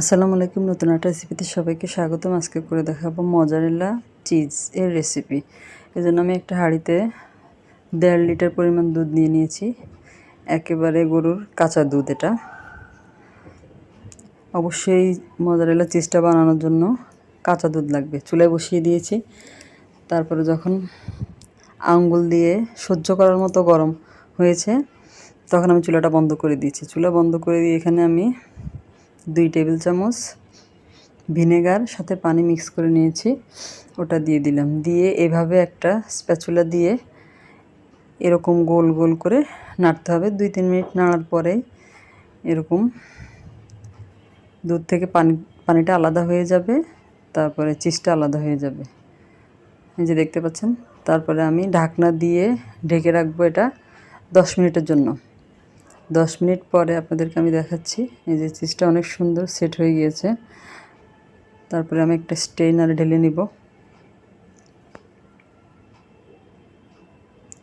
আসসালামু আলাইকুম, নতুন একটা রেসিপিতে সবাইকে স্বাগতম। আজকে করে দেখাবো মজারেলা চিজ এর রেসিপি এই জন্য আমি একটা হাঁড়িতে দেড় লিটার পরিমাণ দুধ নিয়ে নিয়েছি। একেবারে গরুর কাঁচা দুধ এটা। অবশ্যই মজারেলা চিজটা বানানোর জন্য কাঁচা দুধ লাগবে। চুলায় বসিয়ে দিয়েছি। তারপরে যখন আঙ্গুল দিয়ে সহ্য করার মতো গরম হয়েছে, তখন আমি চুলাটা বন্ধ করে দিয়েছি। চুলা বন্ধ করে দিয়ে এখানে আমি দুই টেবিল চামচ ভিনেগার, সাথে পানি মিক্স করে নিয়েছি, ওটা দিয়ে দিলাম। দিয়ে এভাবে একটা স্প্যাচুলা দিয়ে এরকম গোল গোল করে নাড়তে হবে। দুই তিন মিনিট নাড়ার পরেই এরকম দুধ থেকে পানি, পানিটা আলাদা হয়ে যাবে, তারপরে চিজটা আলাদা হয়ে যাবে। এই যে দেখতে পাচ্ছেন, তারপরে আমি ঢাকনা দিয়ে ঢেকে রাখব এটা দশ মিনিটের জন্য। দশ মিনিট পরে আপনাদেরকে আমি দেখাচ্ছি। এই যে চিজটা অনেক সুন্দর সেট হয়ে গিয়েছে। তারপরে আমি একটা স্টেইনারে ঢেলে নিব।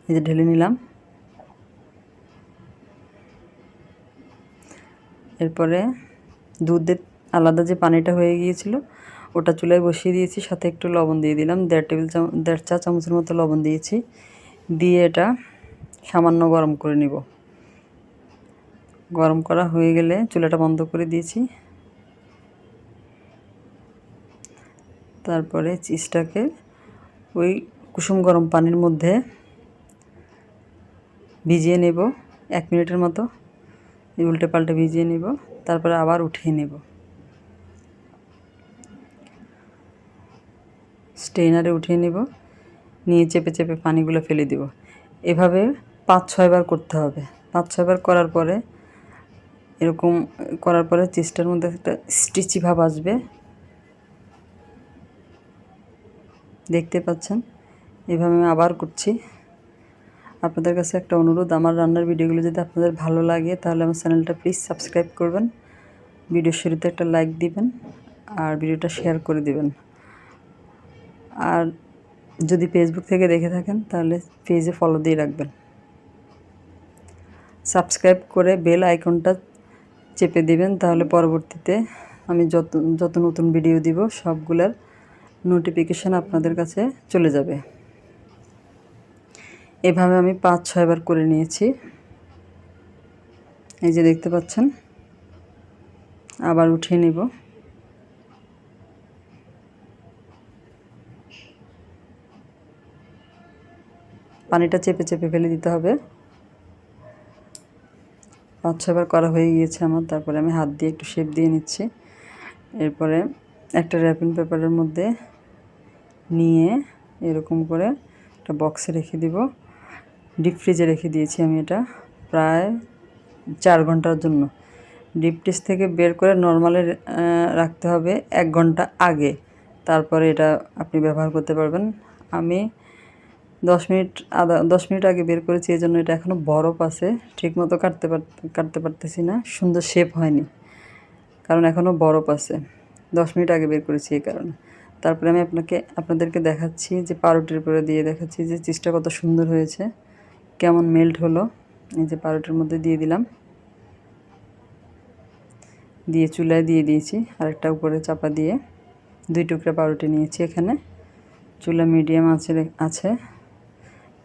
এই যে ঢেলে নিলাম। এরপরে দুধের আলাদা যে পানিটা হয়ে গিয়েছিল, ওটা চুলায় বসিয়ে দিয়েছি, সাথে একটু লবণ দিয়ে দিলাম। দেড় টেবিল চামচ দেড় চা চামচের মতো লবণ দিয়েছি। দিয়ে এটা সামান্য গরম করে নিব। গরম করা হয়ে গেলে চুলাটা বন্ধ করে দিয়েছি। তারপরে চিজটাকে ওই কুসুম গরম পানির মধ্যে ভিজিয়ে নেব এক মিনিটের মতো। উল্টে পাল্টে ভিজিয়ে নেব, তারপরে আবার উঠিয়ে নেব। স্টেইনারে উঠিয়ে নেব, নিয়ে চেপে চেপে পানিগুলো ফেলে দেব। এভাবে পাঁচ ছয়বার করতে হবে। পাঁচ ছয়বার করার পরে এরকম করার পরে চিজটার মধ্যে একটা স্টিচি ভাব আসবে। দেখতে পাচ্ছেন? এভাবে আমি আবার করছি। আপনাদের কাছে একটা অনুরোধ, আমার রান্নার ভিডিওগুলো যদি আপনাদের ভালো লাগে, তাহলে আমার চ্যানেলটা প্লিজ সাবস্ক্রাইব করবেন। ভিডিও শুরুতে একটা লাইক দিবেন আর ভিডিওটা শেয়ার করে দিবেন। আর যদি ফেসবুক থেকে দেখে থাকেন, তাহলে পেজে ফলো দিয়ে রাখবেন। সাবস্ক্রাইব করে বেল আইকনটা চেপে দিবেন, তাহলে পরবর্তীতে আমি যত যত নতুন ভিডিও দিব, সবগুলার নোটিফিকেশান আপনাদের কাছে চলে যাবে। এভাবে আমি পাঁচ ছয়বার করে নিয়েছি। এই যে দেখতে পাচ্ছেন, আবার উঠিয়ে নিব। পানিটা চেপে চেপে ফেলে দিতে হবে। পাঁচ ছবার করা হয়ে গিয়েছে আমার। তারপরে আমি হাত দিয়ে একটু শেপ দিয়ে নিচ্ছি। এরপরে একটা র্যাপিং পেপারের মধ্যে নিয়ে এরকম করে একটা বক্সে রেখে দিব। ডিপ ফ্রিজে রেখে দিয়েছি আমি এটা প্রায় চার ঘণ্টার জন্য। ডিপ ফ্রিজ থেকে বের করে নর্মালে রাখতে হবে এক ঘণ্টা আগে। তারপরে এটা আপনি ব্যবহার করতে পারবেন। আমি দশ মিনিট আধা, দশ মিনিট আগে বের করেছি এই জন্য এটা এখনও বরফ আছে। ঠিকমতো কাটতে কাটতে পারতেছি না। সুন্দর শেপ হয়নি, কারণ এখনও বরফ আছে। দশ মিনিট আগে বের করেছি এই কারণে। তারপরে আমি আপনাকে, আপনাদেরকে দেখাচ্ছি যে পাউরুটির উপরে দিয়ে দেখাচ্ছি যে চিজটা কত সুন্দর হয়েছে, কেমন মেল্ট হলো। এই যে পাউরুটির মধ্যে দিয়ে দিলাম। দিয়ে চুলায় দিয়ে দিয়েছি, আরেকটা উপরে চাপা দিয়ে। দুই টুকরা পাউরুটি নিয়েছি এখানে। চুলা মিডিয়াম আছে আছে।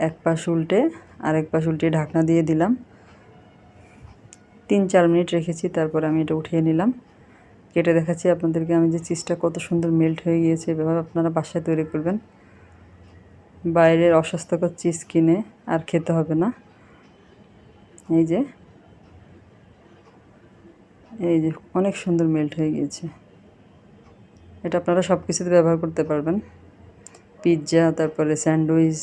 এক পাশ উল্টে আরেক পাশ উল্টে ঢাকনা দিয়ে দিলাম। তিন চার মিনিট রেখেছি, তারপর আমি এটা উঠিয়ে নিলাম। কেটে দেখাচ্ছি আপনাদেরকে আমি যে চিজটা কত সুন্দর মেল্ট হয়ে গিয়েছে, এভাবে আপনারা বাসায় তৈরি করবেন। বাইরের অস্বাস্থ্যকর চিজ কিনে আর খেতে হবে না। এই যে এই যে অনেক সুন্দর মেল্ট হয়ে গিয়েছে। এটা আপনারা সব কিছুতে ব্যবহার করতে পারবেন। পিৎজা, তারপরে স্যান্ডউইচ